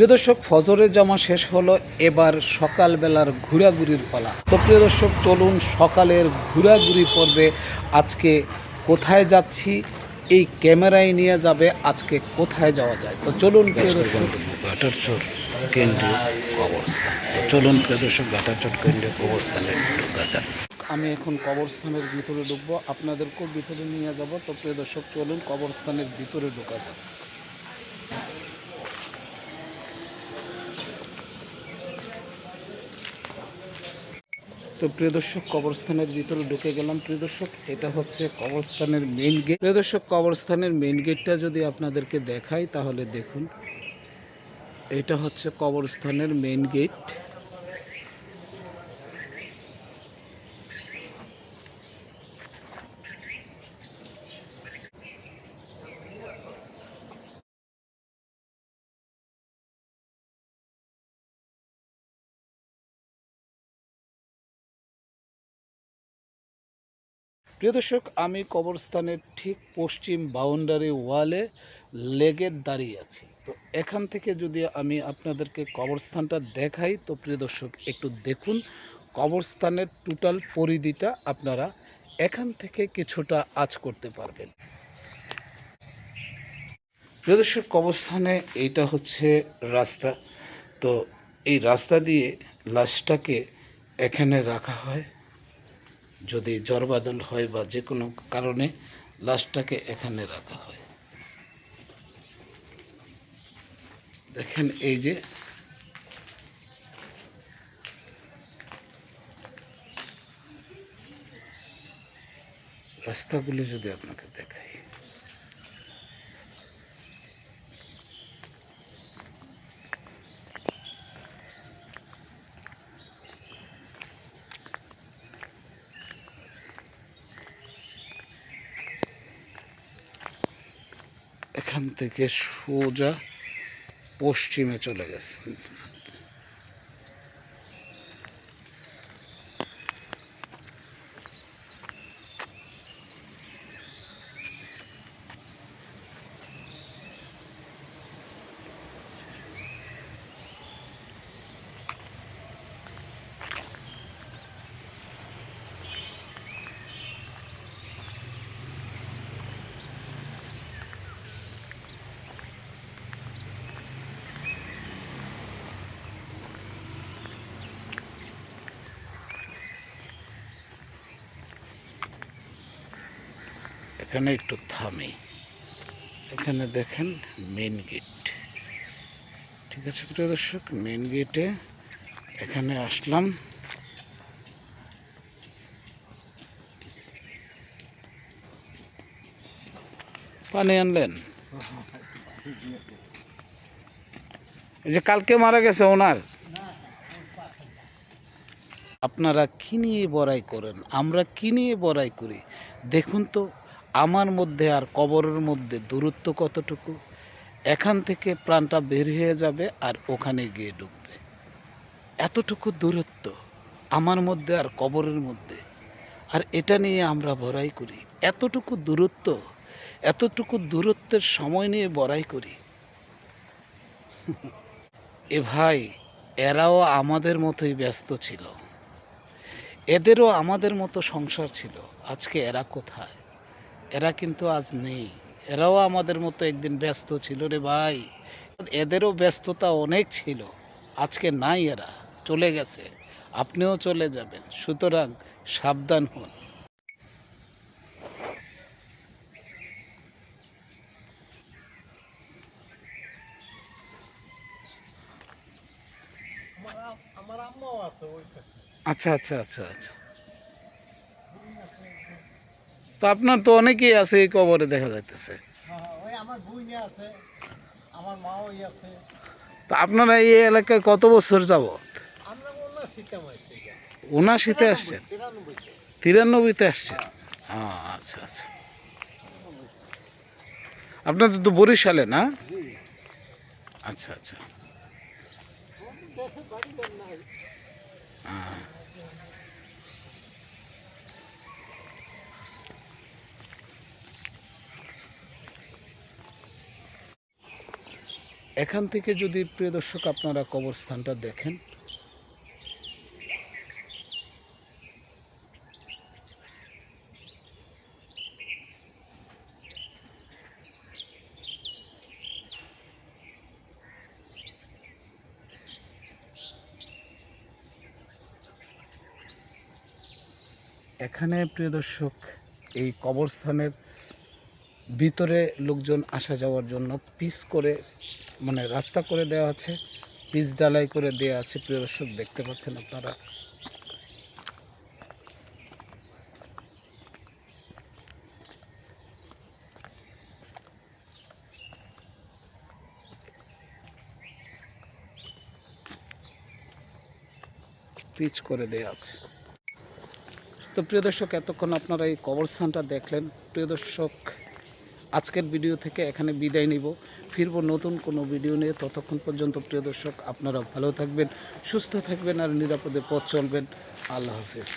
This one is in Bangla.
প্রিয় দর্শক ফজরের জমা শেষ হলো এবার সকালবেলার ঘোরাঘুরির পালা। তো প্রিয় দর্শক চলুন সকালের ঘোরাঘুরি পর্বে আজকে কোথায় যাচ্ছি এই ক্যামেরায় নিয়ে যাবে আজকে কোথায় যাওয়া যায়। তো চলুন প্রিয় দর্শক। ঘাটারচর কেন্দ্রীয় কবরস্থান। চলুন প্রিয় দর্শক ঘাটারচর কেন্দ্রীয় কবরস্থানে ঢোকা যাক। আমি এখন কবরস্থানের ভিতরে ঢুকবো আপনাদেরকেও ভিতরে নিয়ে যাব। তো প্রিয় দর্শক চলুন কবরস্থানের ভিতরে ঢোকা যাক। তো প্রিয় দর্শক, কবরস্থানের ভিতরে ঢুকে গেলাম। প্রিয় দর্শক, এটা হচ্ছে কবরস্থানের মেইন গেট প্রিয় দর্শক, কবরস্থানের মেইন গেটটা যদি আপনাদেরকে দেখাই, তাহলে দেখুন, এটা হচ্ছে কবরস্থানের মেইন গেট প্রিয় দর্শক, আমি কবরস্থানের ঠিক পশ্চিম বাউন্ডারি ওয়ালে লেগে দাঁড়িয়ে আছি। তো এখান থেকে যদি আমি আপনাদেরকে কবরস্থানটা দেখাই, তো প্রিয় দর্শক, একটু দেখুন, কবরস্থানের টোটাল পরিধিটা আপনারা এখান থেকে কিছুটা আজ করতে পারবেন। প্রিয় দর্শক, কবরস্থানে এইটা হচ্ছে রাস্তা। তো এই রাস্তা দিয়ে লাশটাকে এখানে রাখা হয়। যদি জ্বরবাদল হয় বা যে কোনো কারণে লাশটাকে এখানে রাখা হয়। দেখেন এই যে রাস্তাগুলি যদি আপনাকে দেখাই। এখান থেকে সোজা পশ্চিমে চলে গেছে। এখানে একটু থামি। এখানে দেখেন মেন গেট ঠিক আছে, প্রিয় দর্শক মেন গেটে এখানে আসলাম। পানি আনলেন? এই যে কালকে মারা গেছে ওনার। আপনারা কি নিয়ে বড়াই করেন? আমরা কি নিয়ে বড়াই করি? দেখুন তো আমার মধ্যে আর কবরের মধ্যে দূরত্ব কতটুকু? এখান থেকে প্রাণটা বের হয়ে যাবে আর ওখানে গিয়ে ঢুকবে এতটুকু দূরত্ব আমার মধ্যে আর কবরের মধ্যে। আর এটা নিয়ে আমরা বড়াই করি। এতটুকু দূরত্ব, এতটুকু দূরত্বের সময় নিয়ে বড়াই করি। এ ভাই, এরাও আমাদের মতোই ব্যস্ত ছিল। এদেরও আমাদের মতো সংসার ছিল। আজকে এরা কোথায়? এরা কিন্তু আজ নেই। এরাও আমাদের মতো একদিন ব্যস্ত ছিল রে ভাই। এদেরও ব্যস্ততা অনেক ছিল। আজকে নাই এরা। চলে গেছে। আপনিও চলে যাবেন। সুতরাং সাবধান হন। আচ্ছা আচ্ছা আচ্ছা আচ্ছা। তো আপনার তো অনেকেই আছে এই কবরে দেখা যাইতেছে। হ্যাঁ, তো আপনারা এই এলাকায় কত বছর যাব আমরা বললাম সীতামাই থেকে। উনাশিতে আসছেন? তিরানব্বইতে আসছেন? হ্যাঁ আচ্ছা আচ্ছা। আপনাদের তো বরিশালে না? আচ্ছা আচ্ছা। দেশে এখান থেকে যদি প্রিয় দর্শক আপনারা কবরস্থানটা দেখেন। এখানে প্রিয় দর্শক, এই কবরস্থানের ভিতরে লোকজন আসা যাওয়ার জন্য পিচ করে মানে রাস্তা করে দেওয়া আছে, পিচ ডালাই করে দেওয়া আছে, প্রিয় দর্শক দেখতে পাচ্ছেন আপনারা। পিচ করে দেওয়া আছে। তো প্রিয় দর্শক, এতক্ষণ আপনারা এই কবরস্থানটা দেখলেন। প্রিয় দর্শক আজকের ভিডিও থেকে এখানে বিদায় নিব। ফিরব নতুন কোনো ভিডিও নিয়ে। ততক্ষণ পর্যন্ত প্রিয় দর্শক আপনারা ভালো থাকবেন, সুস্থ থাকবেন আর নিরাপদে পথ চলবেন। আল্লাহ হাফিজ।